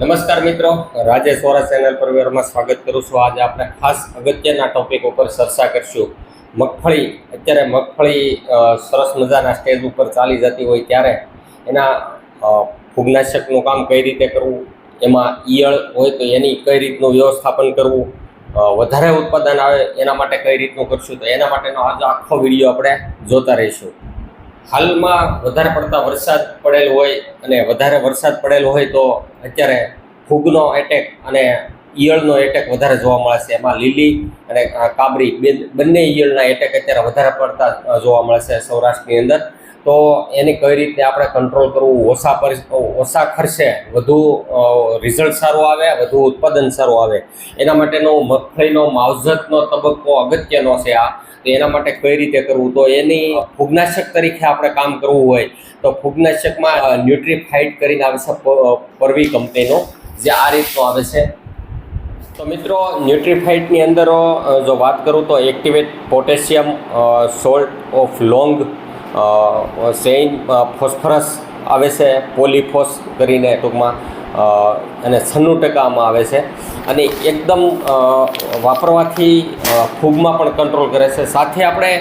નમસ્કાર મિત્રો, રાજેશ વોરા ચેનલ પર વેરમાં સ્વાગત કરું છું. આજે આપણે ખાસ અગત્યના ટોપિક ઉપર ચર્ચા કરીશું. મગફળી, અત્યારે મગફળી સરસ મજાના સ્ટેજ ઉપર ચાલી જતી હોય ત્યારે એના ફૂગનાશકનું કામ કઈ રીતે કરવું, એમાં ઈયળ હોય તો એની કઈ રીતનું વ્યવસ્થાપન કરવું વધારે ઉત્પાદન આવે એના માટે કઈ રીતનું કરશું, તો એના માટેનો આજે આખો વીડિયો આપણે જોતા રહીશું. હાલમાં વધારે પડતા વરસાદ પડેલ હોય અને વધારે વરસાદ પડેલો હોય તો અત્યારે ફૂગનો એટેક અને ઈયળનો એટેક વધારે જોવા મળે છે. એમાં લીલી અને કાબરી બે બંને ઈયળના એટેક અત્યારે વધારે પડતા જોવા મળે છે સૌરાષ્ટ્રની અંદર. તો એની કઈ રીતે આપણે કંટ્રોલ કરવું? ઓછા પર ઓછા ખર્ચે વધુ રિઝલ્ટ સારું આવે, વધુ ઉત્પાદન સારું આવે. એના માટેનો મગફળીનો, માવજતનો તબક્કો અગત્યનો છે આ. તો એના માટે કઈ રીતે કરવું? તો એની ફૂગનાશક તરીકે આપણે કામ કરવું હોય, તો ફૂગનાશકમાં ન્યુટ્રીફાઇટ કરીને આવે છે પરવી કંપનીનો, જે આ રીતનો આવે છે. તો મિત્રો ન્યુટ્રીફાઇટની અંદર જો વાત કરું તો activate potassium salt of long chain phosphorus આવે છે, પોલીફોસ કરીને ટૂંકમાં. અને છન્નું ટકામાં આવે છે. અને એકદમ વાપરવાથી ફૂગમાં પણ કંટ્રોલ કરે છે. સાથે આપણે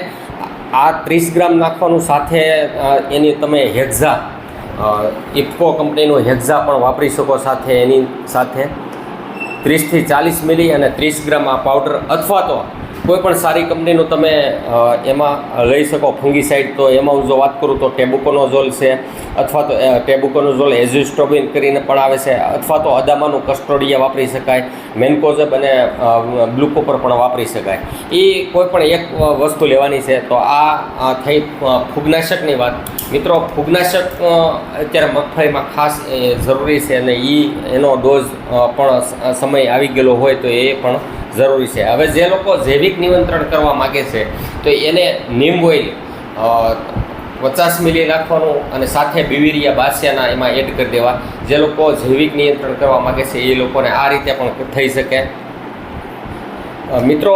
આ ત્રીસ ગ્રામ નાખવાનું, સાથે એની તમે હેક્ઝા ઇફકો કંપનીનું હેક્ઝા પણ વાપરી શકો સાથે એની સાથે. ત્રીસથી ચાલીસ મિલી અને ત્રીસ ગ્રામ આ પાવડર અથવા તો કોઈ પણ સારી કંપનીનું તમે એમાં લઈ શકો ફંગીસાઇડ, તો એમાં હું જો વાત કરું તો ટેબુકોનોઝોલ છે, અથવા તો ટેબુકોનોઝોલ એઝિસ્ટ્રોબિન કરીને પણ આવે છે, અથવા તો અદામાનું કસ્ટોડિયા વાપરી શકાય, મેન્કોઝબ અને ગ્લુકોપર પણ વાપરી શકાય. એ કોઈ પણ એક વસ્તુ લેવાની છે, તો આ થઈ ફૂગનાશકની વાત. મિત્રો, ફૂગનાશક અત્યારે મગફળીમાં ખાસ જરૂરી છે, અને એ એનો ડોઝ પણ સમય આવી ગયેલો હોય તો એ પણ જરૂરી છે. હવે જે લોકો જૈવિક નિયંત્રણ કરવા માગે છે, તો એને નીમ ઓઇલ પચાસ મિલી નાખવાનું અને સાથે બિવિરિયા બાસિયાના એમાં એડ કરી દેવા. જે લોકો જૈવિક નિયંત્રણ કરવા માગે છે, એ લોકોને આ રીતે પણ થઈ શકે. મિત્રો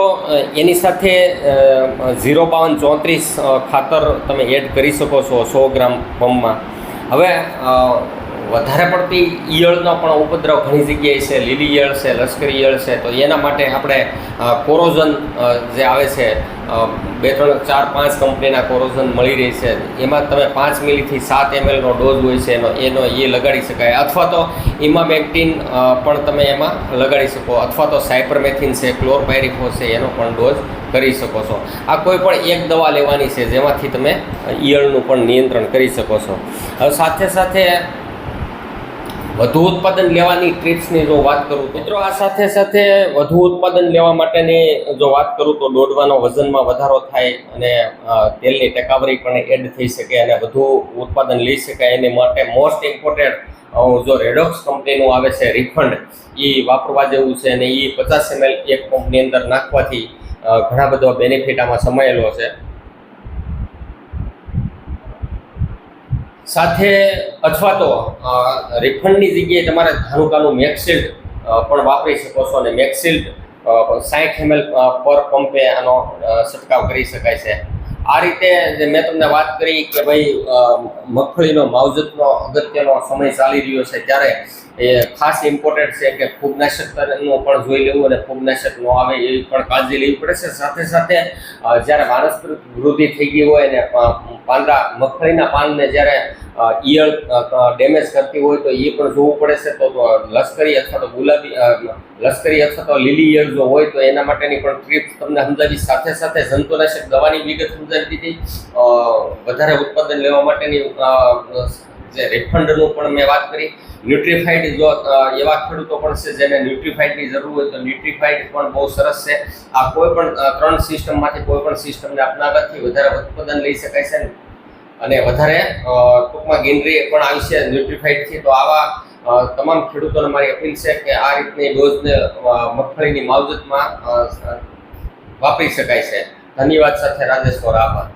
એની સાથે ઝીરો બાવન ચોત્રીસ ખાતર તમે એડ કરી શકો છો સો ગ્રામ પંપમાં. હવે વધારે પડતી ઈયળનો પણ ઉપદ્રવ ઘણી જગ્યાએ છે, લીલી ઈયળ છે, લશ્કરી ઈયળ છે. તો એના માટે આપણે કોરોઝન જે આવે છે બે, ત્રણ, ચાર, પાંચ કંપનીના કોરોઝન મળી રહી છે. એમાં તમે પાંચ મિલીથી સાત એમએલનો ડોઝ હોય છે, એનો એનો એ લગાડી શકાય. અથવા તો ઇમામેક્ટિન પણ તમે એમાં લગાડી શકો. અથવા તો સાયપરમેથિન છે, ક્લોરપાયરિફો છે, એનો પણ ડોઝ કરી શકો છો. આ કોઈ પણ એક દવા લેવાની છે, જેમાંથી તમે ઈયળનું પણ નિયંત્રણ કરી શકો છો. સાથે સાથે વધુ ઉત્પાદન લેવાની ટ્રીપ્સની જો વાત કરું મિત્રો, આ સાથે સાથે વધુ ઉત્પાદન લેવા માટેની જો વાત કરું તો દોડવાનો વજનમાં વધારો થાય અને તેલની ટકાવારી પણ એડ થઈ શકે અને વધુ ઉત્પાદન લઈ શકાય. એની માટે મોસ્ટ ઇમ્પોર્ટન્ટ જો રેડોક્સ કંપનીનું આવે છે રિફંડ એ વાપરવા જેવું છે અને એ પચાસ એમએલ એક પંપની અંદર નાખવાથી ઘણા બધા બેનિફિટ આમાં સમાયેલો છે. સાથે અથવા તો રિફંડની જગ્યાએ તમારે ધાનુકાનું મેક્સિલ્ડ પણ વાપરી શકો છો અને મેક્સિલ્ડ સાઠ એમએલ પર પંપે આનો છંટકાવ કરી શકાય છે. આ રીતે મેં તમને વાત કરી કે ભાઈ મગફળીનો, માવજતનો, અગત્યનો સમય ચાલી રહ્યો છે, ત્યારે એ ખાસ ઇમ્પોર્ટન્ટ છે કે ફૂગનાશકનું પણ જોઈ લેવું અને ફૂગનાશક ન આવે એવી પણ કાળજી લેવી પડે છે. સાથે સાથે જ્યારે વાનસ્પતિક વૃદ્ધિ થઈ ગઈ હોય પા- પાંદડા, મગફળીના પાનને જ્યારે ઈયળ ડેમેજ કરતી હોય તો એ પણ જોવું પડે છે. તો લશ્કરી અથવા તો ગુલાબી લશ્કરી અથવા તો લીલી ઈયળ જો હોય તો એના માટેની પણ ટ્રીપ તમને સમજાવી સાથે સાથે જંતુનાશક દવાની વિગત સમજાવી દીધી. વધારે ઉત્પાદન લેવા માટેની જે રિફંડનું પણ મેં વાત કરી. ન્યુટ્રીફાઈડ જો એવા ખેડૂતો પણ છે જેને ન્યુટ્રીફાઈડની જરૂર હોય તો ન્યુટ્રીફાઈડ પણ બહુ સરસ છે. આ કોઈ પણ ત્રણ સિસ્ટમમાંથી કોઈ પણ સિસ્ટમને અપનાવવાથી વધારે ઉત્પાદન લઈ શકાય છે અને વધારે ટૂંકમાં ગ્રીનરી પણ આવી છે ન્યુટ્રીફાઈડથી તો આવા તમામ ખેડૂતોને મારી અપીલ છે કે આ રીતની ડોઝને મગફળીની માવજતમાં વાપરી શકાય છે. ધન્યવાદ સાથે રાજેશ્વર આભાર.